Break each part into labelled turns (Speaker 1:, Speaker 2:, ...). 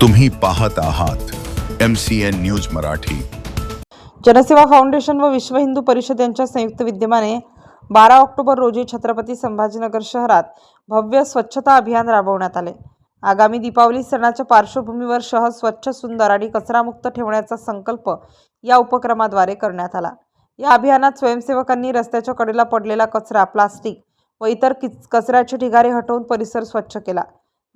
Speaker 1: तुम्ही पाहत आहात M C N news Marathi.
Speaker 2: Janseva foundation व विश्व हिंदू परिषद यांच्या संयुक्त विद्यमाने बारा ऑक्टोबर रोजी छत्रपती संभाजीनगर शहरात भव्य स्वच्छता अभियान राबवण्यात आले. आगामी दीपावली सणाच्या पार्श्वभूमीवर शहर स्वच्छ सुंदर आणि कचरामुक्त ठेवण्याचा संकल्प या उपक्रमाद्वारे करण्यात आला. या अभियानात स्वयंसेवकांनी रस्त्याच्या कडेला पडलेला कचरा प्लास्टिक व इतर किच कचऱ्याचे ढिगारे हटवून परिसर स्वच्छ केला.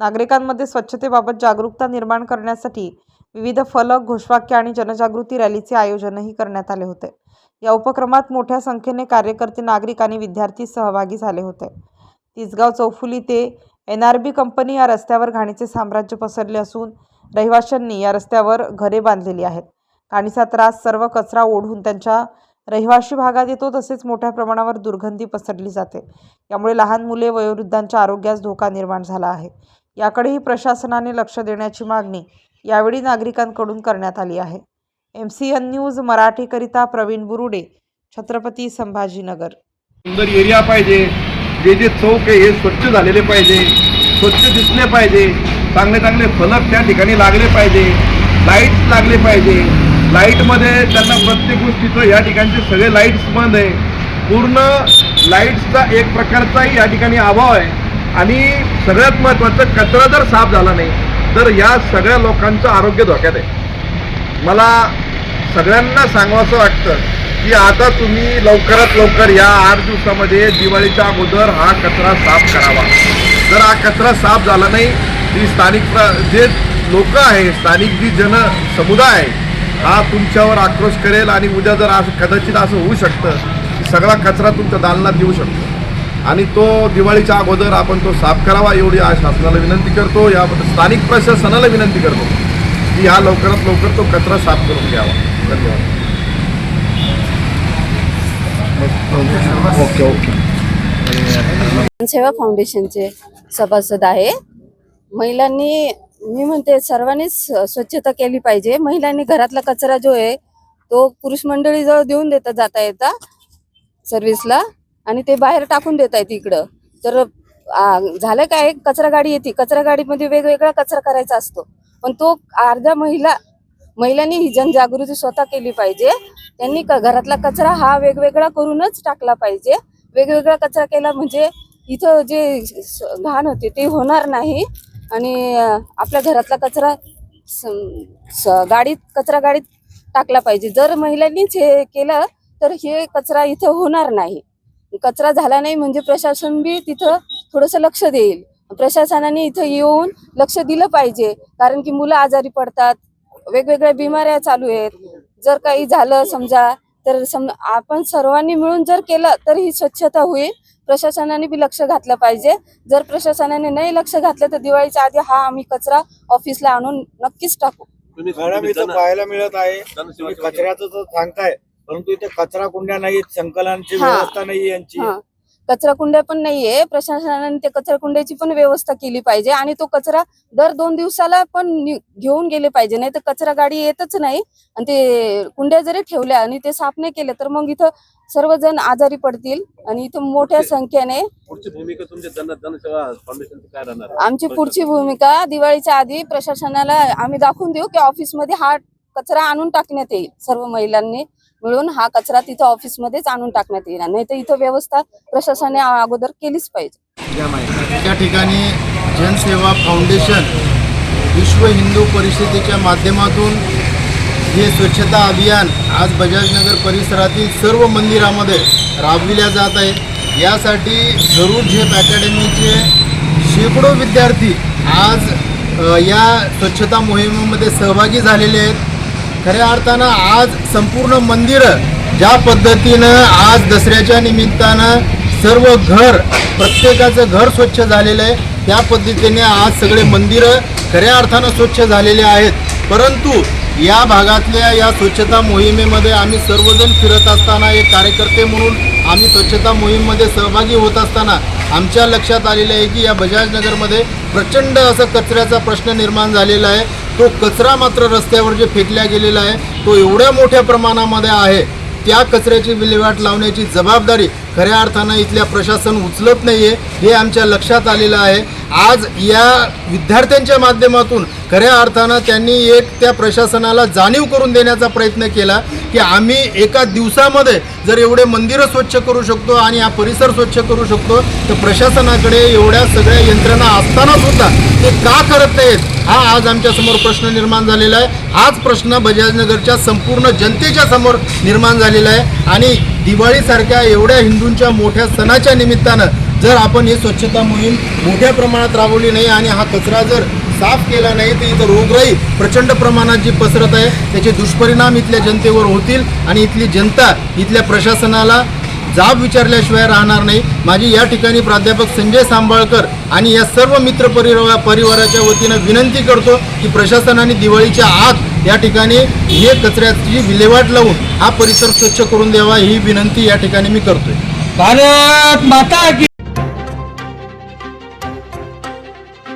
Speaker 2: नागरिकांमध्ये स्वच्छतेबाबत जागरूकता निर्माण करण्यासाठी विविध फलक घोषवाक्य आणि जनजागृती रॅलीचे आयोजनही करण्यात आले होते. या उपक्रमात मोठ्या संख्येने कार्यकर्ते नागरिक आणि विद्यार्थी सहभागी झाले होते. तिसगाव चौफुली ते एन आर बी कंपनी या रस्त्यावर घाणीचे साम्राज्य पसरले असून रहिवाशांनी या रस्त्यावर घरे बांधलेली आहेत. घाणीचा त्रास सर्व कचरा ओढून त्यांच्या रहिवाशी भागात येतो तसेच मोठ्या प्रमाणावर दुर्गंधी पसरली जाते. यामुळे लहान मुले वयोवृद्धांच्या आरोग्यास धोका निर्माण झाला आहे. याकडेही प्रशासनाने लक्ष देण्याची मागणी यावेळी नागरिकांकडून करण्यात आली आहे. एम सी एन न्यूज मराठीकरिता प्रवीण बुरुडे छत्रपती संभाजीनगर.
Speaker 3: सुंदर एरिया पाहिजे जे जे चौक आहे हे स्वच्छ झालेले पाहिजे स्वच्छ दिसले पाहिजे चांगले चांगले फलक त्या ठिकाणी लागले पाहिजे लाईट्स लागले पाहिजे लाईटमध्ये त्यांना प्रत्येक गोष्टीचं या ठिकाणचे सगळे लाईट्स बंद आहे. पूर्ण लाईट्सचा एक प्रकारचाही या ठिकाणी अभाव आहे. आणि सगळ्यात महत्त्वाचं कचरा जर साफ झाला नाही तर या सगळ्या लोकांचं आरोग्य धोक्यात आहे. मला सगळ्यांना सांगावंसं वाटतं की आता तुम्ही लवकरात लवकर या आठ दिवसामध्ये दिवाळीच्या अगोदर हा कचरा साफ करावा. जर हा कचरा साफ झाला नाही जी स्थानिक जे लोक आहे स्थानिक जी जन समुदाय आहे हा तुमच्यावर आक्रोश करेल आणि उद्या जर असं कदाचित असं होऊ शकतं की सगळा कचरा तुमच्या दालनात येऊ शकतो. आणि तो दिवाळीच्या अगोदर आपण तो साफ करावा एवढी शासनाला विनंती करतो याबद्दल स्थानिक प्रशासनाला विनंती करतो की हा लवकरात लवकर तो कचरा साफ करून घ्यावा. धन्यवाद. Okay okay.
Speaker 4: सेवा फाउंडेशनचे सभासद आहे. महिलांनी मी म्हणते सर्वांनीच स्वच्छता केली पाहिजे. महिलांनी घरातला कचरा जो आहे तो पुरुष मंडळीजवळ देऊन देता जाता येता. सर्व्हिसला आणि ते बाहेर टाकून देत आहेत इकडं. तर झालं काय? कचरा गाडी येते. कचरा गाडीमध्ये वेगवेगळा कचरा करायचा असतो. पण तो अर्ध्या महिला महिलांनी ही जनजागृती स्वतः केली पाहिजे. त्यांनी क- घरातला कचरा हा वेगवेगळा करूनच टाकला पाहिजे. वेगवेगळा कचरा केला म्हणजे इथं जे स- घाण होते ते होणार नाही. आणि आपल्या घरातला कचरा स- स- गाडीत कचरा गाडीत टाकला पाहिजे. जर महिलांनीच हे केलं तर हे कचरा इथं होणार नाही. कचरा झाला नाही म्हणजे प्रशासन बी तिथं थोडंसं लक्ष देईल. प्रशासनाने इथं येऊन लक्ष दिलं पाहिजे. कारण की मुलं आजारी पडतात. वेगवेगळ्या बिमाऱ्या चालू आहेत. जर काही झालं समजा तर सम आपण सर्वांनी मिळून जर केलं तर ही स्वच्छता होईल. प्रशासनाने बी लक्ष घातलं पाहिजे. जर प्रशासनाने नाही लक्ष घातलं तर दिवाळीच्या आधी हा आम्ही कचरा ऑफिसला आणून नक्कीच टाकू.
Speaker 5: मॅडम इथं पाहायला मिळत आहे. कचऱ्याचं सांगताय. परंतु इथे कचरा कुंड्या नाहीत संकलनाची
Speaker 4: हा.
Speaker 5: व्यवस्था नाही यांची.
Speaker 4: हा. कचरा कुंड्या पण नाहीये. प्रशासनाने ते कचरा कुंड्याची पण व्यवस्था केली पाहिजे आणि तो कचरा दर दोन दिवसाला पण नि- घेऊन गेले पाहिजे. नाही तर कचरा गाडी येतच नाही आणि ते कुंड्या जरी ठेवल्या आणि ते साफ नाही केलं तर मग इथं सर्वजण आजारी पडतील आणि इथं मोठ्या संख्येने
Speaker 6: पुढची भूमिका तुमच्या जन जनसेवा फाउंडेशनची काय राहणार?
Speaker 4: आमची पुढची भूमिका. दिवाळीच्या आधी प्रशासनाला आम्ही दाखवून देऊ की ऑफिसमध्ये हा कचरा आणून टाकण्यात येईल सर्व महिलांनी. मिळून हा कचरा तिथं ऑफिसमध्येच आणून टाकण्यात येईल नाही तर इथं व्यवस्था प्रशासनाने अगोदर केलीच पाहिजे.
Speaker 7: त्या ठिकाणी जनसेवा फाउंडेशन विश्व हिंदू परिषदेच्या माध्यमातून हे स्वच्छता अभियान आज बजाजनगर परिसरातील सर्व मंदिरामध्ये राबविल्या जात आहे. यासाठी जरूर झेप अकॅडमीचे शेकडो विद्यार्थी आज या स्वच्छता मोहिमेमध्ये सहभागी झालेले आहेत. खऱ्या अर्थानं आज संपूर्ण मंदिरं ज्या पद्धतीनं आज दसऱ्याच्या निमित्तानं सर्व घर प्रत्येकाचं घर स्वच्छ झालेलं आहे त्या पद्धतीने आज सगळे मंदिरं खऱ्या अर्थानं स्वच्छ झालेले आहेत. परंतु या भागातल्या या स्वच्छता मोहिमेमध्ये आम्ही सर्वजण फिरत असताना एक कार्यकर्ते म्हणून आम्ही स्वच्छता मोहिमेमध्ये सहभागी होत असताना आमच्या लक्षात आलेलं आहे की या बजाजनगरमध्ये प्रचंड असं कचऱ्याचा प्रश्न निर्माण झालेला आहे. तो कचरा मात्र रस्त्यावर जे फेकल्या गेलेला आहे तो एवढ्या मोठ्या प्रमाणामध्ये आहे त्या कचऱ्याची विल्हेवाट लावण्याची जबाबदारी खऱ्या अर्थानं इथल्या प्रशासन उचलत नाही आहे हे आमच्या लक्षात आलेलं आहे. आज या विद्यार्थ्यांच्या माध्यमातून खऱ्या अर्थानं त्यांनी एक त्या प्रशासनाला जाणीव करून देण्याचा प्रयत्न केला की आम्ही एका दिवसामध्ये जर एवढे मंदिरं स्वच्छ करू शकतो आणि हा परिसर स्वच्छ करू शकतो तर प्रशासनाकडे एवढ्या सगळ्या यंत्रणा असताना सुद्धा ते का करत नाहीत हा आज आमच्यासमोर प्रश्न निर्माण झालेला आहे. हाच प्रश्न बजाजनगरच्या संपूर्ण जनतेच्या समोर निर्माण झालेला आहे. आणि दिवाळीसारख्या एवढ्या हिंदूंच्या मोठ्या सणाच्या निमित्तानं जर आपण ही स्वच्छता मोहीम मोठ्या प्रमाणात राबवली नाही आणि हा कचरा जर साफ केला नाही तर इथं रोगराई प्रचंड प्रमाणात जी पसरत आहे त्याचे दुष्परिणाम इथल्या जनतेवर होतील आणि इथली जनता इथल्या प्रशासनाला जाब विचारल्याशिवाय राहणार नाही. माझी या ठिकाणी प्राध्यापक संजय सांबाळकर आणि या सर्व मित्र परिवार परिवाराच्या वतीनं विनंती करतो की प्रशासनाने दिवाळीच्या आत या ठिकाणी हे कचऱ्याची विल्हेवाट लावून हा परिसर स्वच्छ करून द्यावा ही विनंती या ठिकाणी मी करतोय.
Speaker 5: भारत माता की